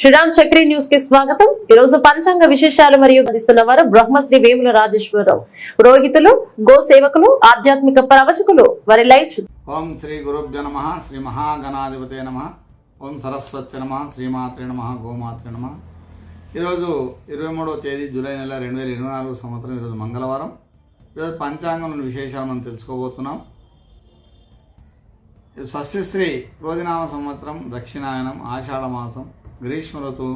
శ్రీరామ్ చక్రి న్యూస్కి స్వాగతం. ఈ రోజు పంచాంగ విశేషాలు మరియు అందిస్తున్న వారు బ్రహ్మశ్రీ వేముల రాజేశ్వరరావు. రోహితులు గో సేవకులు ఆధ్యాత్మిక ప్రవచకులు. వారి లైవ్ ఓం శ్రీ గురుభ్య నమ శ్రీ మహాగణాధిపతే నమ ఓం సరస్వతి నమ శ్రీమాత్రి నమ గోమాత్రి నమ. ఈరోజు ఇరవై మూడవ తేదీ జూలై నెల రెండు వేల ఇరవై నాలుగు సంవత్సరం ఈరోజు మంగళవారం. ఈరోజు పంచాంగంలోని విశేషాలు మనం తెలుసుకోబోతున్నాం. ఇది స్వస్తిశ్రీ రోజునామ సంవత్సరం దక్షిణాయనం ఆషాఢ మాసం గ్రీష్మ ఋతువు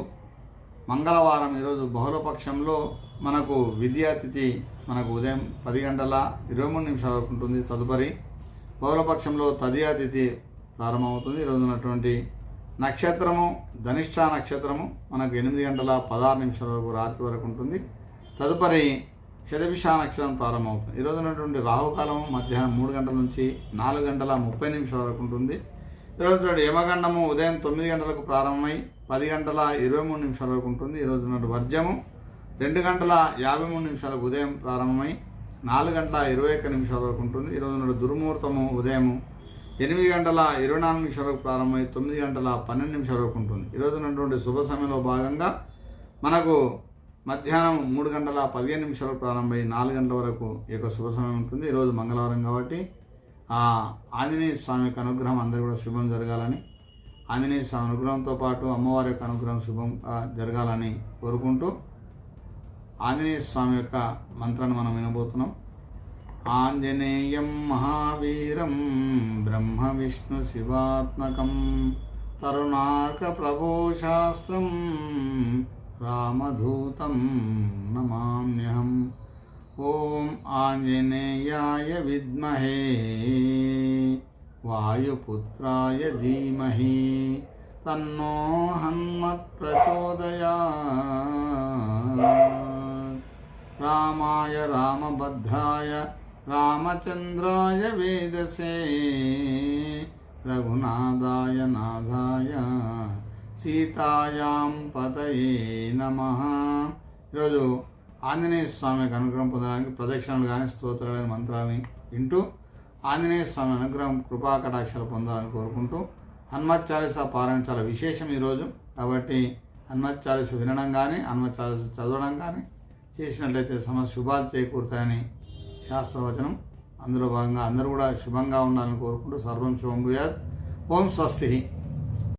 మంగళవారం ఈరోజు బహుళపక్షంలో మనకు విద్యాతిథి మనకు ఉదయం పది గంటల ఇరవై మూడు నిమిషాల వరకు ఉంటుంది. తదుపరి బహుళపక్షంలో తదియాతిథి ప్రారంభమవుతుంది. ఈరోజు ఉన్నటువంటి నక్షత్రము ధనిష్ట నక్షత్రము మనకు ఎనిమిది గంటల పదహారు నిమిషాల వరకు రాత్రి వరకు ఉంటుంది. తదుపరి శతభిష నక్షత్రం ప్రారంభమవుతుంది. ఈరోజు ఉన్నటువంటి రాహుకాలము మధ్యాహ్నం మూడు గంటల నుంచి నాలుగు గంటల ముప్పై నిమిషాల వరకు ఉంటుంది. ఈరోజు నాడు యమగండము ఉదయం తొమ్మిది గంటలకు ప్రారంభమై పది గంటల ఇరవై మూడు నిమిషాల వరకు ఉంటుంది. ఈరోజు నాడు వర్జము రెండు గంటల యాభై మూడు నిమిషాలకు ఉదయం ప్రారంభమై నాలుగు గంటల ఇరవై ఒక్క నిమిషాల వరకు ఉంటుంది. ఈరోజు నాడు దుర్ముహూర్తము ఉదయం ఎనిమిది గంటల ఇరవై నాలుగు నిమిషాలకు ప్రారంభమై తొమ్మిది గంటల పన్నెండు నిమిషాల వరకు ఉంటుంది. ఈరోజు ఉన్నటువంటి శుభ సమయంలో భాగంగా మనకు మధ్యాహ్నం మూడు గంటల పదిహేను నిమిషాలకు ప్రారంభమై నాలుగు గంటల వరకు ఈ యొక్క శుభ సమయం ఉంటుంది. ఈరోజు మంగళవారం కాబట్టి ఆంజనేయ స్వామి యొక్క అనుగ్రహం అందరూ కూడా శుభం జరగాలని ఆంజనేయ స్వామి అనుగ్రహంతో పాటు అమ్మవారి యొక్క అనుగ్రహం శుభం జరగాలని కోరుకుంటూ ఆంజనేయ స్వామి యొక్క మంత్రాన్ని మనం వినబోతున్నాం. ఆంజనేయం మహావీరం బ్రహ్మ విష్ణు శివాత్మకం తరుణార్క ప్రభోశాస్త్రం రామధూతం నమామ్యహం. ॐ आञ्जनेयाय विद्महे, वायुपुत्राय धीमहि, तन्नो हन्मत्प्रचोदया रामाय रामभद्राय रामचन्द्राय वेदसे रघुनादाय नादाय सीतायां पतये नमः। रजो। ఆంజనేయ స్వామి యొక్క అనుగ్రహం పొందడానికి ప్రదక్షిణలు కానీ స్తోత్రాలని మంత్రాలని వింటూ ఆంజనేయ స్వామి అనుగ్రహం కృపా కటాక్షాలు పొందాలని కోరుకుంటూ హనుమత్ చాలీస పారాయణ చాలా విశేషం ఈరోజు కాబట్టి హనుమత్ చాలీస వినడం కానీ హనుమత్ చాలీస చదవడం కానీ చేసినట్లయితే సమ శుభాలు చేకూరుతాయని శాస్త్రవచనం. అందులో భాగంగా అందరూ కూడా శుభంగా ఉండాలని కోరుకుంటూ సర్వం శుభం భూయాత్. ఓం స్వస్తి.